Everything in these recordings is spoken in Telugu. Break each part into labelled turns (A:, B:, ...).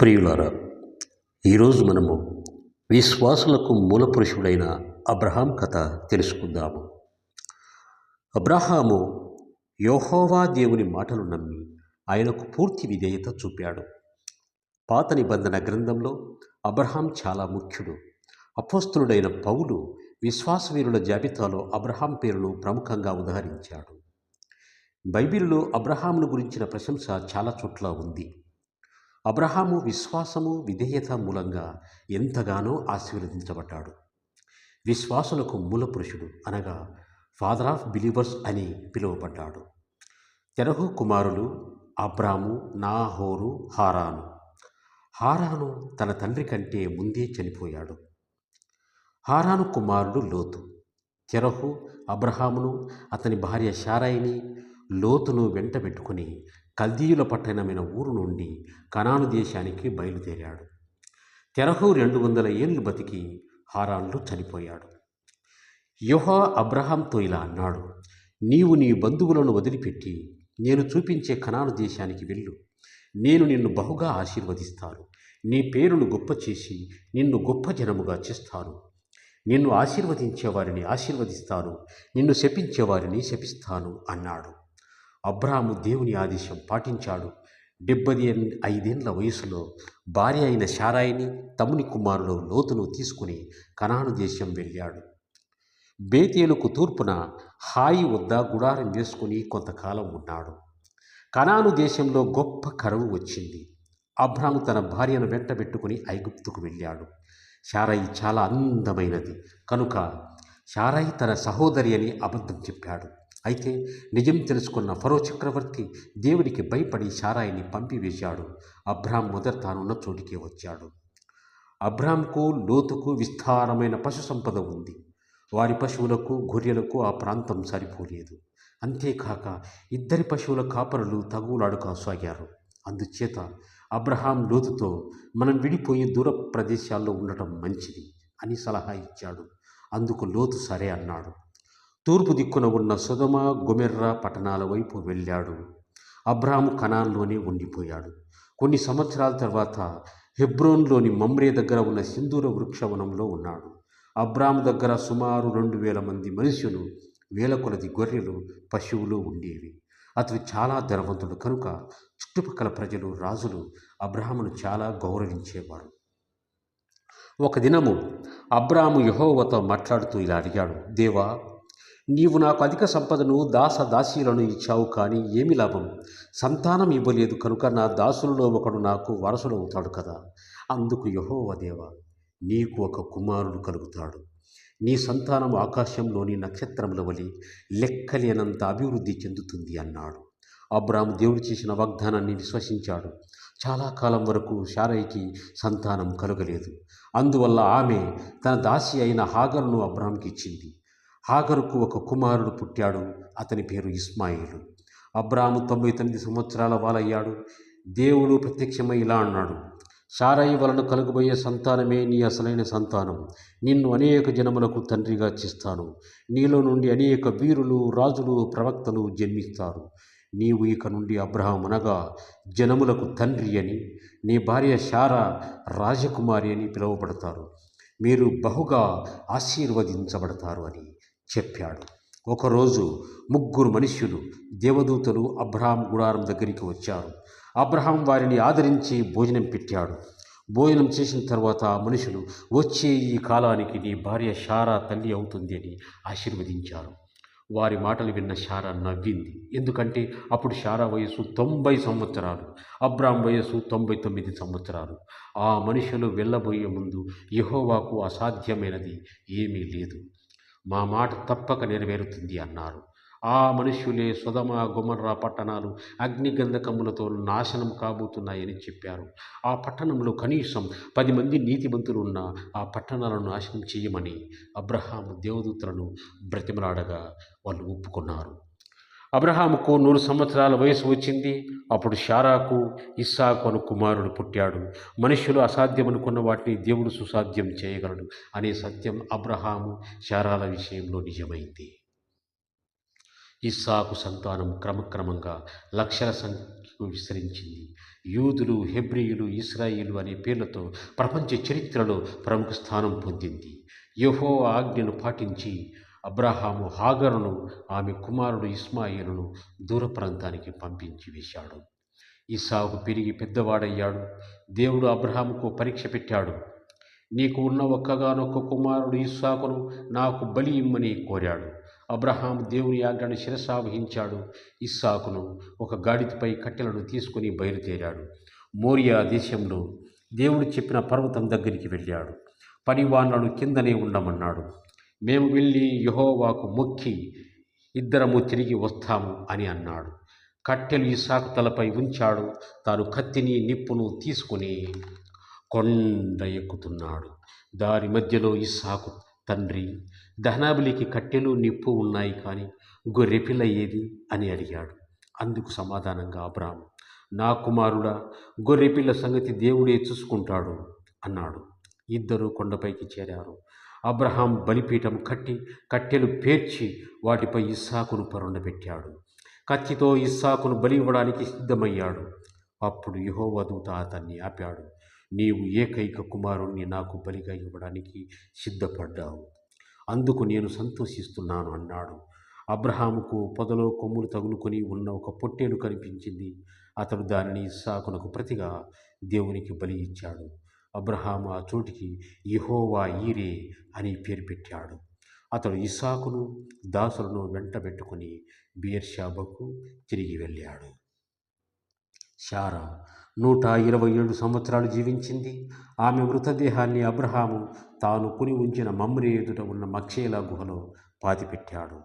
A: ప్రియులారా ఈరోజు మనము విశ్వాసులకు మూలపురుషుడైన అబ్రహాం కథ తెలుసుకుందాము. అబ్రహాము యోహోవా దేవుని మాటలు నమ్మి ఆయనకు పూర్తి విధేయత చూపాడు. పాత నిబంధన గ్రంథంలో అబ్రహాం చాలా ముఖ్యుడు. అపోస్తులుడైన పౌలు విశ్వాసవీరుల జాబితాలో అబ్రహాం పేరును ప్రముఖంగా ఉదహరించాడు. బైబిల్లో అబ్రహామును గురించిన ప్రశంస చాలా చోట్ల ఉంది. అబ్రహాము విశ్వాసము విధేయత మూలంగా ఎంతగానో ఆశీర్వదించబడ్డాడు. విశ్వాసులకు మూల పురుషుడు అనగా ఫాదర్ ఆఫ్ బిలీవర్స్ అని పిలువబడ్డాడు. తెరహు కుమారులు అబ్రాము నాహోరు హారాను. హారాను తన తండ్రి కంటే ముందే చనిపోయాడు. హారాను కుమారుడు లోతు. తెరహు అబ్రహామును అతని భార్య శారాయిని లోతును వెంటబెట్టుకుని కల్దీయుల పట్టణమైన ఊరు నుండి కనాను దేశానికి బయలుదేరాడు. తెరహు రెండు వందల ఏళ్ళు బతికి హారాన్లో చనిపోయాడు. యోహా అబ్రహాంతో ఇలా అన్నాడు నీవు నీ బంధువులను వదిలిపెట్టి నేను చూపించే కనాను దేశానికి వెళ్ళు. నేను నిన్ను బహుగా ఆశీర్వదిస్తాను. నీ పేరును గొప్ప చేసి నిన్ను గొప్ప జనముగా చేస్తాను. నిన్ను ఆశీర్వదించేవారిని ఆశీర్వదిస్తాను. నిన్ను శపించేవారిని శపిస్తాను అన్నాడు. అబ్రాము దేవుని ఆదేశం పాటించాడు. డెబ్బది ఐదేళ్ళ వయసులో భార్య అయిన శారాయిని తమ్ముని కుమారుడు లోతును తీసుకుని కనాను దేశం వెళ్ళాడు. బేతేలుకు తూర్పున హాయి వద్ద గుడారం వేసుకుని కొంతకాలం ఉన్నాడు. కనాను దేశంలో గొప్ప కరువు వచ్చింది. అబ్రాము తన భార్యను వెంటబెట్టుకుని ఐగుప్తుకు వెళ్ళాడు. షారాయి చాలా అందమైనది. కనుక షారాయి తన సహోదరి అని అబద్ధం చెప్పాడు. అయితే నిజం తెలుసుకున్న ఫరో చక్రవర్తి దేవుడికి భయపడి సారాయిని పంపివేశాడు. అబ్రామ్ మొదట తానున్న చోటికే వచ్చాడు. అబ్రామ్కు లోతుకు విస్తారమైన పశు సంపద ఉంది. వారి పశువులకు గొర్రెలకు ఆ ప్రాంతం సరిపోలేదు. అంతేకాక ఇద్దరి పశువుల కాపరులు తగులాడుకోసాగారు అందుచేత అబ్రహాం లోతుతో మనం విడిపోయి దూర ప్రదేశాల్లో ఉండటం మంచిది అని సలహా ఇచ్చాడు. అందుకు లోతు సరే అన్నాడు. తూర్పు దిక్కున ఉన్న సుధమ గొమెర్ర పట్టణాల వైపు వెళ్ళాడు. అబ్రాము కణాల్లోనే ఉండిపోయాడు. కొన్ని సంవత్సరాల తర్వాత హెబ్రోన్లోని మమ్రే దగ్గర ఉన్న సింధూర వృక్షవనంలో ఉన్నాడు. అబ్రామ్ దగ్గర సుమారు రెండు వేల మంది మనుషులు వేల కొలది గొర్రెలు పశువులు ఉండేవి. అతడు చాలా ధనవంతుడు కనుక చుట్టుపక్కల ప్రజలు రాజులు అబ్రాహమును చాలా గౌరవించేవారు. ఒక దినము అబ్రాము యహోవతో మాట్లాడుతూ ఇలా అడిగాడు దేవా నీవు నాకు అధిక సంపదను దాస దాసీలను ఇచ్చావు కానీ ఏమి లాభం? సంతానం ఇవ్వలేదు కనుక నా దాసులలో ఒకడు నాకు వారసుడు అవుతాడు కదా? అందుకు యహోవదేవ నీకు ఒక కుమారుడు కలుగుతాడు. నీ సంతానం ఆకాశంలోని నక్షత్రముల వలె లెక్కలేనంత అభివృద్ధి చెందుతుంది అన్నాడు. అబ్రాము దేవుడు చేసిన వాగ్దానాన్ని విశ్వసించాడు. చాలా కాలం వరకు శారయికి సంతానం కలగలేదు. అందువల్ల ఆమె తన దాసి అయిన హాగర్ను అబ్రామ్కి ఇచ్చింది. హాగరుకు ఒక కుమారుడు పుట్టాడు. అతని పేరు ఇస్మాయిలు. అబ్రాము తొంభై తొమ్మిది సంవత్సరాల వాలయ్యాడు. దేవుడు ప్రత్యక్షమై ఇలా అన్నాడు. శారయి వలన కలుగబోయే సంతానమే నీ అసలైన సంతానం. నిన్ను అనేక జనములకు తండ్రిగా చేస్తాను. నీలో నుండి అనేక వీరులు రాజులు ప్రవక్తలు జన్మిస్తారు. నీవు ఇక నుండి అబ్రహం అనగా జనములకు తండ్రి అని నీ భార్య శారా రాజకుమారి అని పిలువబడతారు. మీరు బహుగా ఆశీర్వదించబడతారు అని. చెప్పాడు. ఒకరోజు ముగ్గురు మనుష్యులు దేవదూతలు అబ్రహాం గుడారం దగ్గరికి వచ్చారు. అబ్రహాం వారిని ఆదరించి భోజనం పెట్టాడు. భోజనం చేసిన తర్వాత ఆ మనుషులు వచ్చే ఈ కాలానికి నీ భార్య శారా తల్లి అవుతుంది అని ఆశీర్వదించారు. వారి మాటలు విన్న శారా నవ్వింది. ఎందుకంటే అప్పుడు శారా వయసు తొంభై సంవత్సరాలు అబ్రాం వయసు తొంభై తొమ్మిది సంవత్సరాలు. ఆ మనుషులు వెళ్ళబోయే ముందు యహోవాకు అసాధ్యమైనది ఏమీ లేదు. మా మాట తప్పక నెరవేరుతుంది అన్నారు. ఆ మనుష్యులే సుధమ గుమర్రా పట్టణాలు అగ్నిగంధకములతో నాశనం కాబోతున్నాయని చెప్పారు. ఆ పట్టణంలో కనీసం పది మంది నీతిమంతులు ఉన్న ఆ పట్టణాలను నాశనం చేయమని అబ్రహాం దేవదూతలను బ్రతిమలాడగా వాళ్ళు ఒప్పుకున్నారు. అబ్రహాముకు నూరు సంవత్సరాల వయసు వచ్చింది. అప్పుడు షారాకు ఇస్సాకు అను కుమారుడు పుట్టాడు. మనుష్యులు అసాధ్యమనుకున్న వాటిని దేవుడు సుసాధ్యం చేయగలడు అనే సత్యం అబ్రహాము శారాల విషయంలో నిజమైంది. ఇస్సాకు సంతానం క్రమక్రమంగా లక్షల సంఖ్యకు విస్తరించింది. యూదులు హెబ్రియులు ఇస్రాయిలు అనే పేర్లతో ప్రపంచ చరిత్రలో ప్రముఖ స్థానం పొందింది. యహో ఆజ్ఞను పాటించి అబ్రహాము హాగరును ఆమె కుమారుడు ఇస్మాయిలును దూర ప్రాంతానికి పంపించి వేశాడు. ఇసాకు పెరిగి పెద్దవాడయ్యాడు. దేవుడు అబ్రహాముకు పరీక్ష పెట్టాడు. నీకు ఉన్న ఒక్కగానొక్క కుమారుడు ఇస్సాకును నాకు బలి ఇమ్మని కోరాడు. అబ్రహాం దేవుని ఆజ్ఞను శిరసావహించాడు ఇస్సాకును ఒక గాడిదపై కట్టెలను తీసుకుని బయలుదేరాడు. మోరియా దేశంలో దేవుడు చెప్పిన పర్వతం దగ్గరికి వెళ్ళాడు. పనివాన్లను కిందనే ఉండమన్నాడు. మేము వెళ్ళి యహోవాకు మొక్కి ఇద్దరము తిరిగి వస్తాము అని అన్నాడు. కట్టెలు ఇసాకు తలపై ఉంచాడు. తాను కత్తిని నిప్పును తీసుకుని కొండ ఎక్కుతున్నాడు. దారి మధ్యలో ఇస్సాకు తండ్రి దహనాబలికి కట్టెలు నిప్పు ఉన్నాయి కానీ గొర్రెపిల్ల ఏది అని అడిగాడు. అందుకు సమాధానంగా అబ్రాహం నా కుమారుడా గొర్రెపిల్ల సంగతి దేవుడే చూసుకుంటాడు అన్నాడు. ఇద్దరు కొండపైకి చేరారు. అబ్రహాం బలిపీఠం కట్టి కట్టెలు పేర్చి వాటిపై ఇస్సాకును పరుండబెట్టాడు. కత్తితో ఇస్సాకును బలి ఇవ్వడానికి సిద్ధమయ్యాడు. అప్పుడు యెహోవా అతన్ని ఆపాడు. నీవు ఏకైక కుమారుణ్ణి నాకు బలిగా ఇవ్వడానికి సిద్ధపడ్డావు. అందుకు నేను సంతోషిస్తున్నాను అన్నాడు. అబ్రహాముకు పొదలో కొమ్ములు తగులుకొని ఉన్న ఒక పొట్టేలు కనిపించింది. అతడు దానిని ఇస్సాకునకు ప్రతిగా దేవునికి బలి ఇచ్చాడు. అబ్రహాము ఆ చోటికి ఇహోవా ఈరే అని పేరు పెట్టాడు. అతడు ఇసాకును దాసులను వెంటబెట్టుకుని బీర్షాబకు తిరిగి వెళ్ళాడు. శారా నూట ఇరవై ఏడు సంవత్సరాలు జీవించింది. ఆమె మృతదేహాన్ని అబ్రహాము తాను కొని ఉంచిన మమ్రే ఎదుట ఉన్న మక్షేలా గుహలో పాతిపెట్టాడు.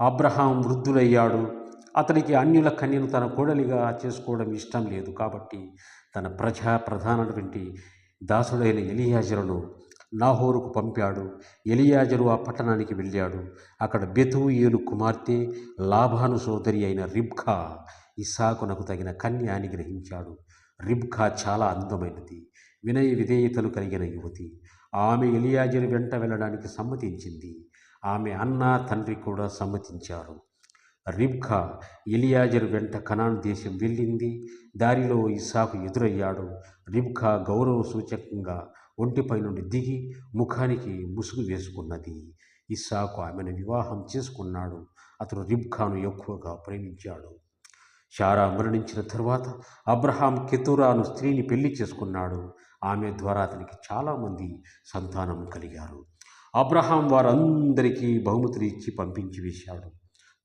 A: అబ్రహాం వృద్ధులయ్యాడు. అతనికి అన్యుల కన్యను తన కోడలిగా చేసుకోవడం ఇష్టం లేదు కాబట్టి తన ప్రజా ప్రధానటువంటి దాసుడైన ఎలియాజరును నాహోరుకు పంపాడు. ఎలియాజరు ఆ పట్టణానికి వెళ్ళాడు. అక్కడ బెతుయేలు కుమార్తె లాభాను సోదరి అయిన రిబ్ఖా ఇస్సాకునకు తగిన కన్య అని గ్రహించాడు. రిబ్ఖా చాలా అందమైనది. వినయ విధేయతలు కలిగిన యువతి. ఆమె ఎలియాజరు వెంట వెళ్ళడానికి సమ్మతించింది. ఆమె అన్న తండ్రి కూడా సమ్మతించారు. రిబ్ఖా ఎలియాజర్ వెంట కనాన్ దేశం వెళ్ళింది. దారిలో ఇస్సాకు ఎదురయ్యాడు. రిబ్ఖా గౌరవ సూచకంగా ఒంటిపై నుండి దిగి ముఖానికి ముసుగు వేసుకున్నది. ఇస్సాకు ఆమెను వివాహం చేసుకున్నాడు. అతను రిబ్ఖాను ఎక్కువగా ప్రేమించాడు. షారా మరణించిన తర్వాత అబ్రహాం కెతురాను స్త్రీని పెళ్ళి చేసుకున్నాడు. ఆమె ద్వారా అతనికి చాలామంది సంతానం కలిగారు. అబ్రహాం వారందరికీ బహుమతులు ఇచ్చి పంపించి వేశాడు.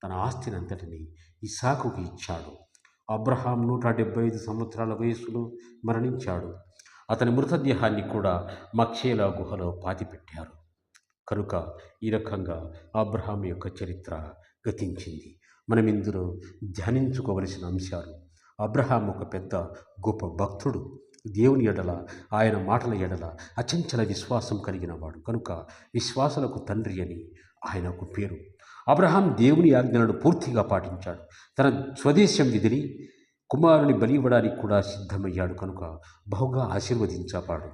A: తన ఆస్తిని అంతటిని ఇసాకుకి ఇచ్చాడు. అబ్రహాం నూట డెబ్బై ఐదు సంవత్సరాల వయస్సులో మరణించాడు. అతని మృతదేహాన్ని కూడా మక్షేలా గుహలో పాతిపెట్టారు. కనుక ఈ రకంగా అబ్రహాం యొక్క చరిత్ర గతించింది. మనం ఇందులో ధ్యానించుకోవలసిన అంశాలు. అబ్రహాం ఒక పెద్ద గొప్ప భక్తుడు. దేవుని ఎడల ఆయన మాటల ఎడల అచంచల విశ్వాసం కలిగిన వాడు కనుక విశ్వాసులకు తండ్రి అని ఆయనకు పేరు. అబ్రహాం దేవుని ఆజ్ఞలను పూర్తిగా పాటించాడు. తన స్వదేశం విధిని కుమారుని బలి ఇవ్వడానికి కూడా సిద్ధమయ్యాడు కనుక బహుగా ఆశీర్వదించబాడు.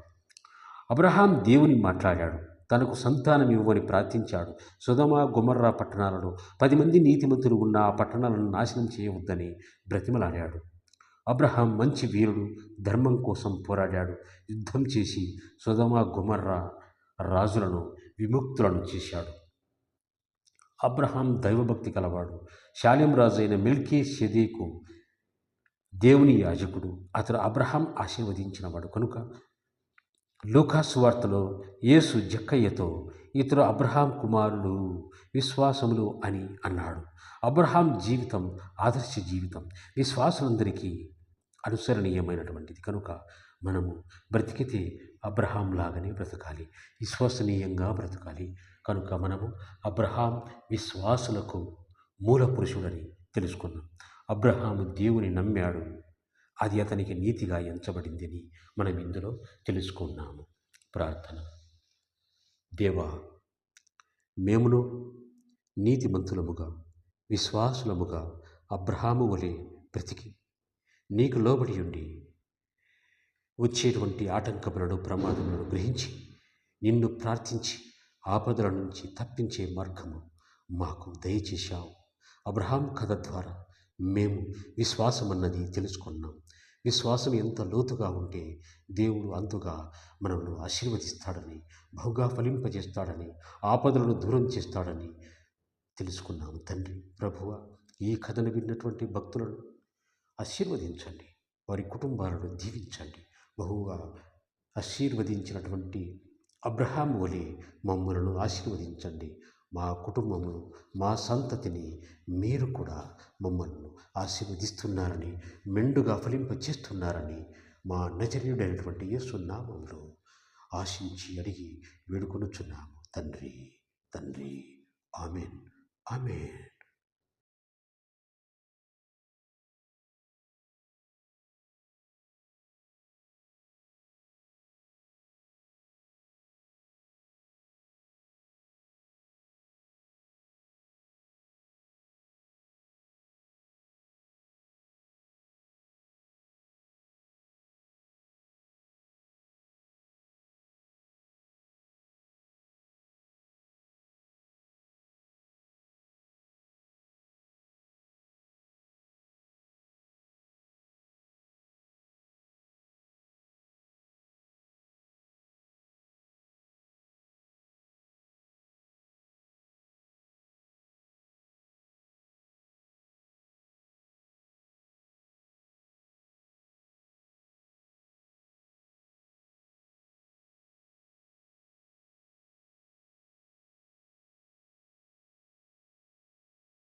A: అబ్రహాం దేవుని మాట్లాడాడు. తనకు సంతానం ఇవ్వని ప్రార్థించాడు. సుధమ గుమర్రా పట్టణాలలో పది మంది నీతిమంతులు ఉన్న ఆ పట్టణాలను నాశనం చేయవద్దని బ్రతిమలాడాడు. అబ్రహాం మంచి వీరుడు ధర్మం కోసం పోరాడాడు. యుద్ధం చేసి సుధమ గుమర్రా రాజులను విముక్తులను చేశాడు. అబ్రహాం దైవభక్తి కలవాడు. శాలిం రాజు అయిన మిల్కీ షెదీకు దేవుని యాజకుడు. అతడు అబ్రహాం ఆశీర్వదించినవాడు. కనుక లూకాసు వార్తలో యేసు జక్కయ్యతో ఇతరు అబ్రహాం కుమారుడు విశ్వాసములు అని అన్నాడు. అబ్రహాం జీవితం ఆదర్శ జీవితం. విశ్వాసులందరికీ అనుసరణీయమైనటువంటిది. కనుక మనము బ్రతికితే అబ్రహాం లాగానే బ్రతకాలి. విశ్వసనీయంగా బ్రతకాలి. కనుక మనము అబ్రహాం విశ్వాసులకు మూల పురుషుడని తెలుసుకున్నాం. అబ్రహాము దేవుని నమ్మాడు. అది అతనికి నీతిగా ఎంచబడిందని మనం ఇందులో తెలుసుకున్నాము. ప్రార్థన. దేవా మేమును నీతిమంతులముగా విశ్వాసులముగా అబ్రహాము వలె బ్రతికి నీకు లోబడి ఉండి వచ్చేటువంటి ఆటంకములను ప్రమాదములను గ్రహించి నిన్ను ప్రార్థించి ఆపదల నుంచి తప్పించే మార్గము మాకు దయచేశావు. అబ్రహాం కథ ద్వారా మేము విశ్వాసం అన్నది తెలుసుకున్నాం. విశ్వాసం ఎంత లోతుగా ఉంటే దేవుడు అంతుగా మనల్ని ఆశీర్వదిస్తాడని బహుగా ఫలింపజేస్తాడని ఆపదలను దూరం చేస్తాడని తెలుసుకున్నాము తండ్రి. ప్రభువ ఈ కథను విన్నటువంటి భక్తులను ఆశీర్వదించండి. వారి కుటుంబాలను దీవించండి. బహుగా ఆశీర్వదించినటువంటి అబ్రహాం వలె మమ్మలను ఆశీర్వదించండి. మా కుటుంబమును మా సంతతిని మీరు కూడా మమ్మల్ని ఆశీర్వదిస్తున్నారని మెండుగా ఫలింపచేస్తున్నారని మా నజరీయుడైనటువంటి యేసునామంలో ఆశించి అడిగి వేడుకొనుచున్నాము. తండ్రి తండ్రి. ఆమెన్. ఆమెన్.